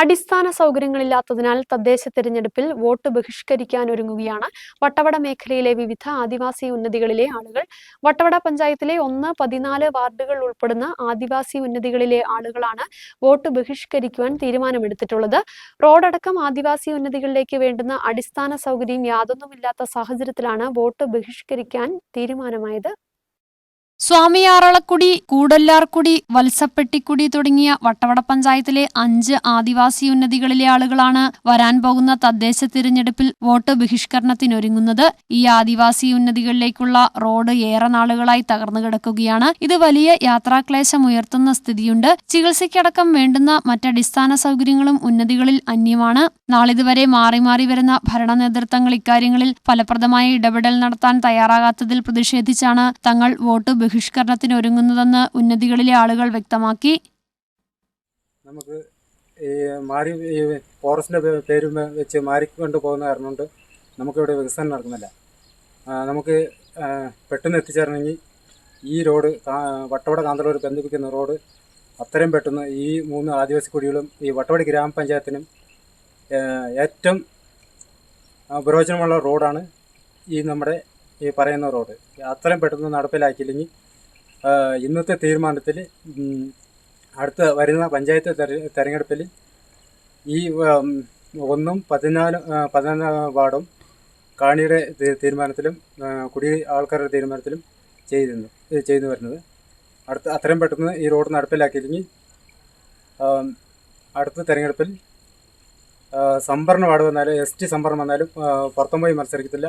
അടിസ്ഥാന സൗകര്യങ്ങളില്ലാത്തതിനാൽ തദ്ദേശ തെരഞ്ഞെടുപ്പിൽ വോട്ട് ബഹിഷ്കരിക്കാനൊരുങ്ങുകയാണ് വട്ടവട മേഖലയിലെ വിവിധ ആദിവാസി ഉന്നതികളിലെ ആളുകൾ വട്ടവട പഞ്ചായത്തിലെ ഒന്ന് പതിനാല് വാർഡുകൾ ഉൾപ്പെടുന്ന ആദിവാസി ഉന്നതികളിലെ ആളുകളാണ് വോട്ട് ബഹിഷ്കരിക്കുവാൻ തീരുമാനമെടുത്തിട്ടുള്ളത്. റോഡടക്കം ആദിവാസി ഉന്നതികളിലേക്ക് വേണ്ടുന്ന അടിസ്ഥാന സൗകര്യം യാതൊന്നുമില്ലാത്ത സാഹചര്യത്തിലാണ് വോട്ട് ബഹിഷ്കരിക്കാൻ തീരുമാനമായത്. സ്വാമിയാറളക്കുടി കൂടല്ലാർക്കുടി വത്സപ്പെട്ടിക്കുടി തുടങ്ങിയ വട്ടവട പഞ്ചായത്തിലെ അഞ്ച് ആദിവാസി ഉന്നതികളിലെ ആളുകളാണ് വരാൻ പോകുന്ന തദ്ദേശ തിരഞ്ഞെടുപ്പിൽ വോട്ട് ബഹിഷ്കരണത്തിനൊരുങ്ങുന്നത്. ഈ ആദിവാസി ഉന്നതികളിലേക്കുള്ള റോഡ് ഏറെ നാളുകളായി തകർന്നു കിടക്കുകയാണ്. ഇത് വലിയ യാത്രാക്ലേശം ഉയർത്തുന്ന സ്ഥിതിയുണ്ട്. ചികിത്സയ്ക്കടക്കം വേണ്ടുന്ന മറ്റടിസ്ഥാന സൗകര്യങ്ങളും ഉന്നതികളിൽ അന്യമാണ്. നാളിതുവരെ മാറി മാറി വരുന്ന ഭരണ നേതൃത്വങ്ങൾ ഇക്കാര്യങ്ങളിൽ ഫലപ്രദമായ ഇടപെടൽ നടത്താൻ തയ്യാറാകാത്തതിൽ പ്രതിഷേധിച്ചാണ് തങ്ങൾ വോട്ട് ബഹിഷ്കരണത്തിന് ഒരുങ്ങുന്നതെന്ന് ഉന്നതികളിലെ ആളുകൾ വ്യക്തമാക്കി. നമുക്ക് ഈ മാറി ഈ ഫോറസ്റ്റിന്റെ പേര് വെച്ച് മാറിക്കൊണ്ട് പോകുന്ന കാരണം കൊണ്ട് നമുക്കിവിടെ വികസനം നടക്കുന്നില്ല. നമുക്ക് പെട്ടെന്ന് എത്തിച്ചേരണമെങ്കിൽ ഈ റോഡ് വട്ടവട കാന്തളൂർ ബന്ധിപ്പിക്കുന്ന റോഡ് അത്രയും പെട്ടെന്ന് ഈ മൂന്ന് ആദിവാസി കുടികളും ഈ വട്ടവടി ഗ്രാമപഞ്ചായത്തിനും ഏറ്റവും പ്രയോജനമുള്ള റോഡാണ് ഈ നമ്മുടെ ഈ പറയുന്ന റോഡ് അത്രയും പെട്ടെന്ന് നടപ്പിലാക്കിയില്ലെങ്കിൽ ഇന്നത്തെ തീരുമാനത്തിൽ അടുത്ത വരുന്ന പഞ്ചായത്ത് തെര- തെരഞ്ഞെടുപ്പിൽ ഈ ഒന്നും പതിനാല് പതിനാലാം വാർഡും കാണിയുടെ തീരുമാനത്തിലും കുടി ആൾക്കാരുടെ തീരുമാനത്തിലും ചെയ്തിരുന്നു ചെയ്തു വരുന്നത്. അടുത്ത അത്രയും പെട്ടെന്ന് ഈ റോഡ് നടപ്പിലാക്കിയില്ലെങ്കിൽ അടുത്ത തെരഞ്ഞെടുപ്പിൽ സംഭരണ വാർഡ് വന്നാലും എസ് ടി സംഭരണം വന്നാലും പുറത്തും പോയി മത്സരിക്കത്തില്ല.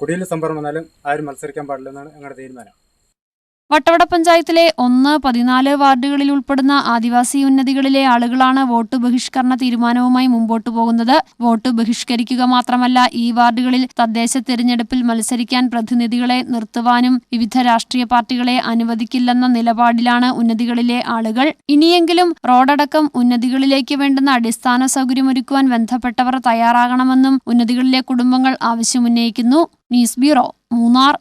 കുടിയിൽ സംവരണം വന്നാലും ആരും മത്സരിക്കാൻ പാടില്ലെന്നാണ് ഞങ്ങളുടെ തീരുമാനം. വട്ടവട പഞ്ചായത്തിലെ ഒന്ന് പതിനാല് വാർഡുകളിൽ ഉൾപ്പെടുന്ന ആദിവാസി ഉന്നതികളിലെ ആളുകളാണ് വോട്ട് ബഹിഷ്കരണ തീരുമാനവുമായി മുമ്പോട്ട് പോകുന്നത്. വോട്ട് ബഹിഷ്കരിക്കുക മാത്രമല്ല ഈ വാർഡുകളിൽ തദ്ദേശ തിരഞ്ഞെടുപ്പിൽ മത്സരിക്കാൻ പ്രതിനിധികളെ നിർത്തുവാനും വിവിധ രാഷ്ട്രീയ പാർട്ടികളെ അനുവദിക്കില്ലെന്ന നിലപാടിലാണ് ഉന്നതികളിലെ ആളുകൾ. ഇനിയെങ്കിലും റോഡടക്കം ഉന്നതികളിലേക്ക് വേണ്ടുന്ന അടിസ്ഥാന സൗകര്യമൊരുക്കുവാൻ ബന്ധപ്പെട്ടവർ തയ്യാറാകണമെന്നും ഉന്നതികളിലെ കുടുംബങ്ങൾ ആവശ്യമുന്നയിക്കുന്നു. News bureau Munnar.